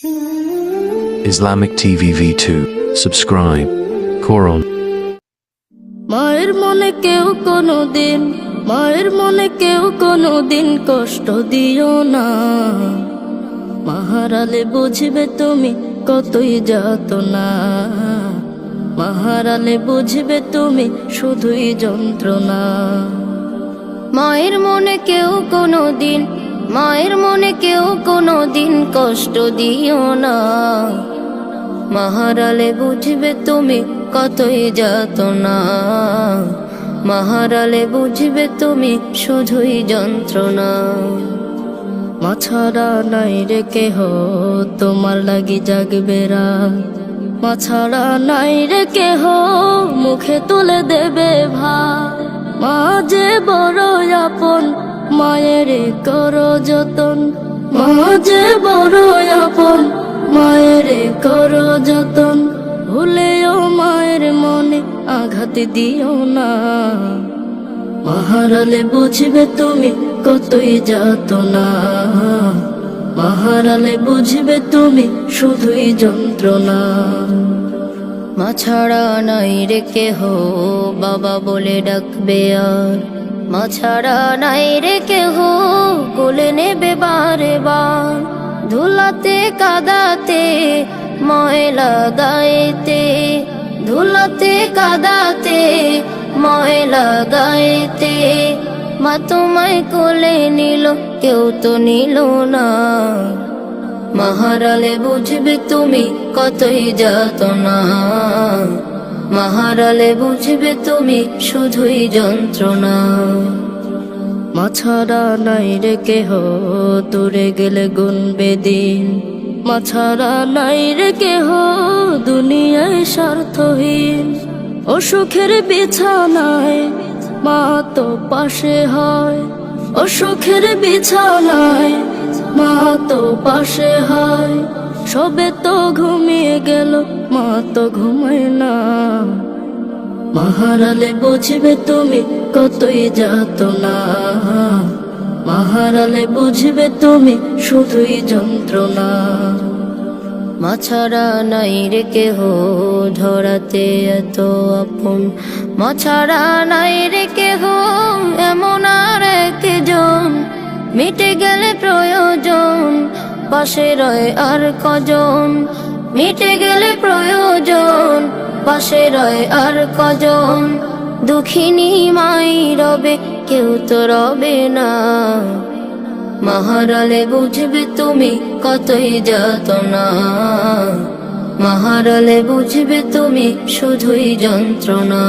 Islamic TV V2. Subscribe. Quran. মায়ের মনে কেউ কোনো দিন মায়ের মনে কেউ কোনো দিন কষ্ট দিও না মাহারালে বুঝবে তুমি কতই যাত না মাহারালে বুঝবে তুমি শুধুই যন্ত্রণা মায়ের মনে কেউ কোনো দিন মায়ের মনে কেউ কোনো দিন কষ্ট দিও না। মাহারালে বুঝবে তুমি কতই যাত না মাহারালে বুঝবে তুমি শুধুই যন্ত্রণা। মাছাড়া নাই রে কেহ, তোমার লাগি জাগবে রাত। নাই রে কেহ, মুখে তুলে দেবে ভা মা যে বড় আপন মায়ের করো যতন মা যে বড় আপন। মায়ের করো যতন, ভুলেও মায়ের মনে আঘাত দিও না। মাহারালে বুঝবে তুমি কতই যাত না মাহারালে বুঝবে তুমি শুধুই যন্ত্রণা। মা ছাড়া নাই রে কেহ, বাবা বলে ডাকবে আর। মা নাই রে কেহ। কোলে নেবে বারে বার ধুলাতে কাদাতে, ময়লা গায়েতে। ধুলাতে কাদাতে, ময়লা গায়েতে। মা তোমায় কোলে নিল, কেউ তো নিল না। মাহারালে বুঝবে তুমি কতই যাত না মাহারালে বুঝবে তুমি শুধুই যন্ত্রণা। মাছারা নাই রে কেহ, দূরে গেলে গুনবে দিন। মাছারা নাই রে কেহ, দুনিয়ায় স্বার্থহীন। অসুখের বিছানায় মা তো পাশে হয়। অসুখের বিছানায় মা তো পাশে হয়। সবে তো ঘুমিয়ে গেল, মা তো ঘুমায় না। মাহারালে বুঝবে তুমি কতই যাত না মাহারালে বুঝবে তুমি শুধুই যন্ত্রণা। মাছাড়া নাই রে কেহ ধরাতে এত আপন। মাছাড়া নাই রে কেহ এমন আর একজন। মিটে গেলে পাশে রয় আর কজন? মিটে গেলে প্রয়োজন। পাশে রয় আর কজন? দুঃখিনী মাই রবে, কেউ তো রবে না। মাহারালে বুঝবে তুমি কতই যাত না মাহারালে বুঝবে তুমি শুধুই যন্ত্রণা।